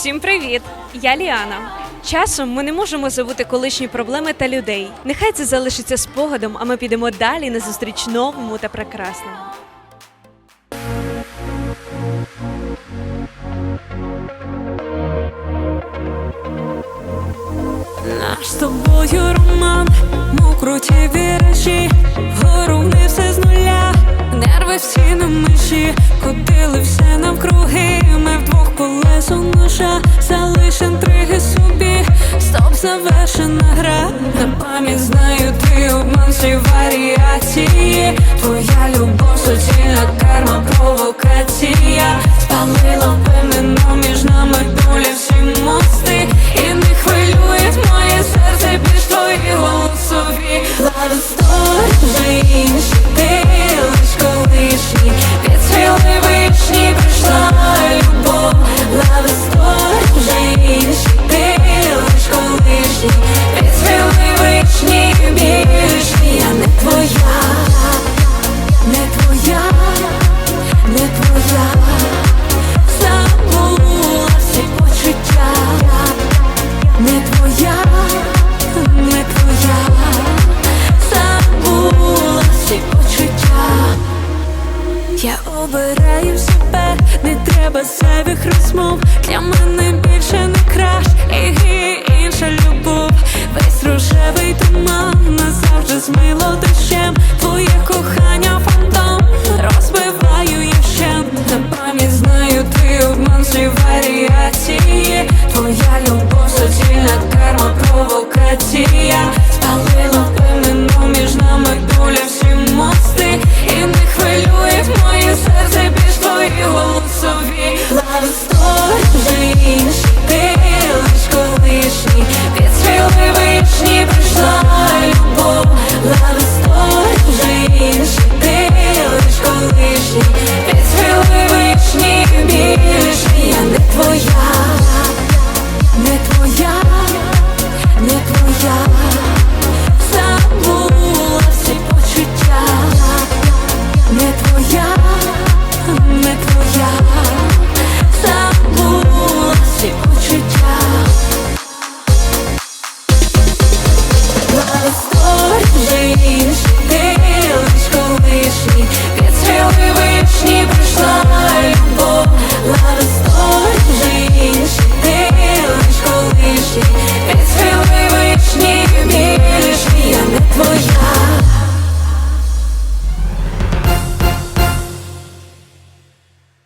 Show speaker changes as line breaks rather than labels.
Всім привіт! Я Ліана. Часом ми не можемо забути колишні проблеми та людей. Нехай це залишиться спогадом, а ми підемо далі на зустріч новому та прекрасному.
Наш з тобою роман, мов круті вірші, вгору вниз все з нуля, нерви всі на межі, ходили все навкруги, колесо ножа, залиш інтриги собі, стоп, завершена гра, на пам'ять знаю ти обираю себе, не треба зайвих розмов. Для мене більше не краш і